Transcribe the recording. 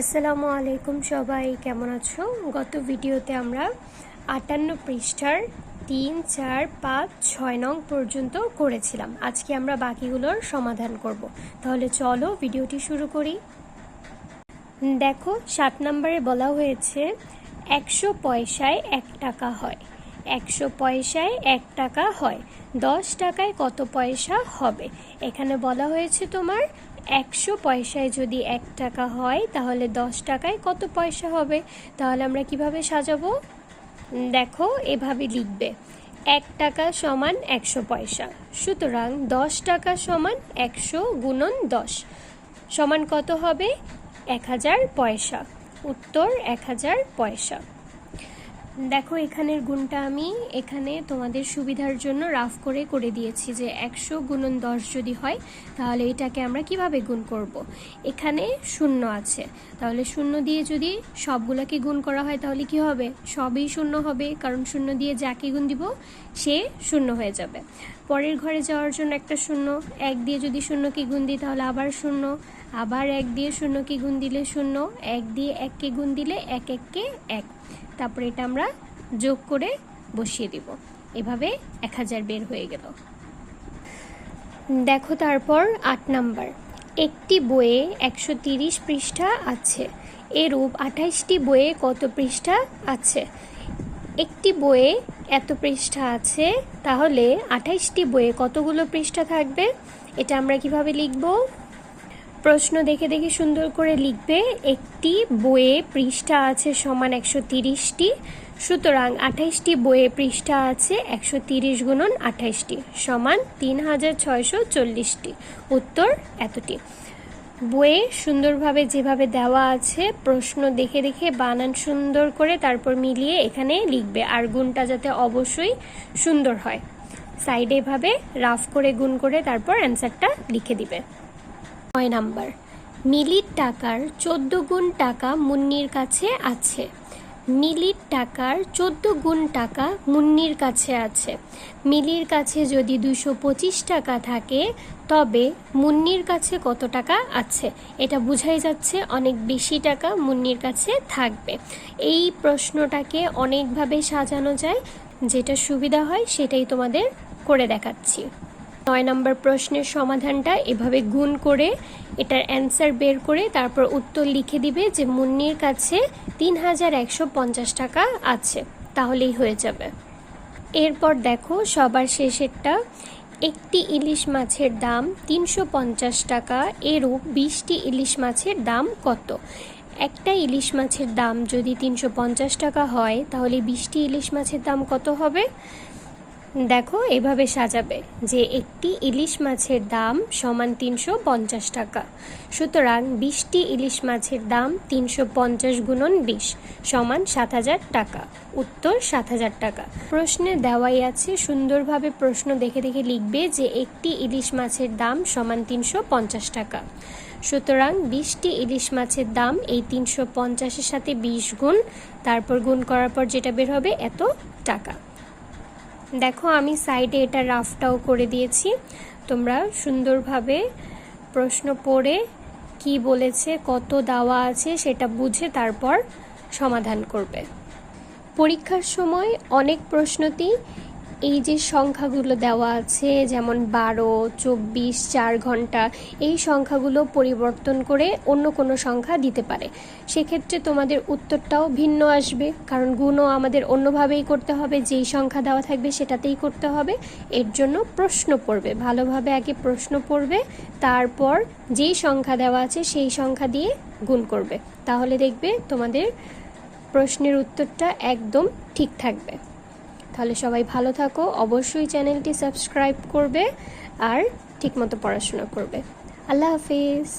আসসালামু আলাইকুম সবাই, কেমন আছো? গত ভিডিওতে আমরা আটান্ন পৃষ্ঠার তিন, চার, পাঁচ, ছয় নং পর্যন্ত করেছিলাম। আজকে আমরা বাকিগুলোর সমাধান করব। তাহলে চলো ভিডিওটি শুরু করি। দেখো, সাত নম্বরে বলা হয়েছে, একশো পয়সায় এক টাকা হয়। একশো পয়সায় এক টাকা হয়। দশ টাকায় কত পয়সা হবে? এখানে বলা হয়েছে তোমার একশো পয়সায় যদি এক টাকা হয়, তাহলে দশ টাকায় কত পয়সা হবে? তাহলে আমরা কীভাবে সাজাবো? দেখো, এভাবে লিখবে। এক টাকা সমান একশো পয়সা। সুতরাং দশ টাকা সমান একশো গুণন দশ। সমান কত হবে? এক হাজার পয়সা। উত্তর, এক হাজার পয়সা। দেখো, এখানের গুণটা আমি এখানে তোমাদের সুবিধার জন্য রাফ করে করে দিয়েছি যে একশো গুণন দশ যদি হয়, তাহলে এটাকে আমরা কীভাবে গুণ করব। এখানে শূন্য আছে। তাহলে শূন্য দিয়ে যদি সবগুলোকে গুণ করা হয়, তাহলে কি হবে? সবই শূন্য হবে, কারণ শূন্য দিয়ে যাকে গুণ দিব, সে শূন্য হয়ে যাবে। পরের ঘরে যাওয়ার জন্য একটা শূন্য, এক দিয়ে যদি শূন্যকে গুণ দিই, তাহলে আবার শূন্য। আবার এক দিয়ে শূন্যকে গুণ দিলে শূন্য? এক দিয়ে এক এককে গুণ দিলে এক এককে এক। তারপরে এটা আমরা যোগ করে বসিয়ে দিব। এভাবে এক হাজার বের হয়ে গেল। দেখো তারপর আট নাম্বার। একটি বইয়ে একশো তিরিশ পৃষ্ঠা আছে। এরূপ আঠাইশটি বইয়ে কত পৃষ্ঠা আছে? একটি বইয়ে এত পৃষ্ঠা আছে, তাহলে আঠাইশটি বইয়ে কতগুলো পৃষ্ঠা থাকবে? এটা আমরা কীভাবে লিখব? প্রশ্ন দেখে দেখে সুন্দর করে লিখবে। একটি বইয়ে পৃষ্ঠা আছে সমান একশো তিরিশটি, সুতরাং আঠাইশটি বইয়ে পৃষ্ঠা আছে একশো তিরিশ গুণন আঠাইশটি, সমান তিন হাজার ছয়শো চল্লিশটি। উত্তর এতটি। বইয়ে সুন্দরভাবে যেভাবে দেওয়া আছে, প্রশ্ন দেখে দেখে বানান সুন্দর করে তারপর মিলিয়ে এখানে লিখবে, আর গুণটা যাতে অবশ্যই সুন্দর হয়। সাইডে এভাবে রাফ করে, গুণ করে তারপর অ্যান্সারটা লিখে দিবে। নয় নাম্বার। মিলির টাকার চোদ্দ গুণ টাকা মুন্নির কাছে আছে। মিলির টাকার চোদ্দ গুণ টাকা মুন্নির কাছে আছে। মিলির কাছে যদি দুশো পঁচিশ টাকা থাকে, তবে মুন্নির কাছে কত টাকা আছে? এটা বোঝাই যাচ্ছে অনেক বেশি টাকা মুন্নির কাছে থাকবে। এই প্রশ্নটাকে অনেকভাবে সাজানো যায়। যেটা সুবিধা হয় সেটাই তোমাদের করে দেখাচ্ছি। নয় নম্বর প্রশ্নের সমাধানটা এভাবে গুণ করে এটার অ্যান্সার বের করে তারপর উত্তর লিখে দিবে যে মুন্নির কাছে তিন হাজার একশো পঞ্চাশ টাকা আছে। তাহলেই হয়ে যাবে। এরপর দেখো সবার শেষেরটা। একটি ইলিশ মাছের দাম তিনশো পঞ্চাশ টাকা এরূপ বিশটি ইলিশ মাছের দাম কত? একটা ইলিশ মাছের দাম যদি তিনশো পঞ্চাশ টাকা হয়, তাহলে বিশটি ইলিশ মাছের দাম কত হবে? দেখো, এভাবে সাজাবে যে একটি ইলিশ মাছের দাম সমান তিনশো পঞ্চাশ টাকা। সুতরাং বিশটি ইলিশ মাছের দাম তিনশো পঞ্চাশ গুণন বিশ সমান সাত হাজার টাকা। উত্তর, সাত হাজার টাকা। প্রশ্নে দেওয়াই আছে, সুন্দরভাবে প্রশ্ন দেখে দেখে লিখবে যে একটি ইলিশ মাছের দাম সমান তিনশো পঞ্চাশ টাকা। সুতরাং বিশটি ইলিশ মাছের দাম এই তিনশো পঞ্চাশের সাথে বিশ গুণ, তারপর গুণ করার পর যেটা বের হবে এত টাকা। দেখো, আমি সাইডে এটা রাফটাও করে দিয়েছি। তোমরা সুন্দরভাবে প্রশ্ন পড়ে কি বলেছে, কত দাওয়া আছে সেটা বুঝে তারপর সমাধান করবে। পরীক্ষার সময় অনেক প্রশ্নতেই এই যে সংখ্যাগুলো দেওয়া আছে, যেমন বারো, চব্বিশ, চার ঘণ্টা, এই সংখ্যাগুলো পরিবর্তন করে অন্য কোনো সংখ্যা দিতে পারে। সেক্ষেত্রে তোমাদের উত্তরটাও ভিন্ন আসবে, কারণ গুণও আমাদের অন্যভাবেই করতে হবে, যেই সংখ্যা দেওয়া থাকবে সেটাতেই করতে হবে। এর জন্য প্রশ্ন পড়বে, ভালোভাবে আগে প্রশ্ন পড়বে, তারপর যেই সংখ্যা দেওয়া আছে সেই সংখ্যা দিয়ে গুণ করবে। তাহলে দেখবে তোমাদের প্রশ্নের উত্তরটা একদম ঠিক থাকবে। তাহলে সবাই ভালো থাকো। অবশ্যই চ্যানেলটি সাবস্ক্রাইব করবে আর ঠিকমতো পড়াশোনা করবে। আল্লাহ হাফিজ।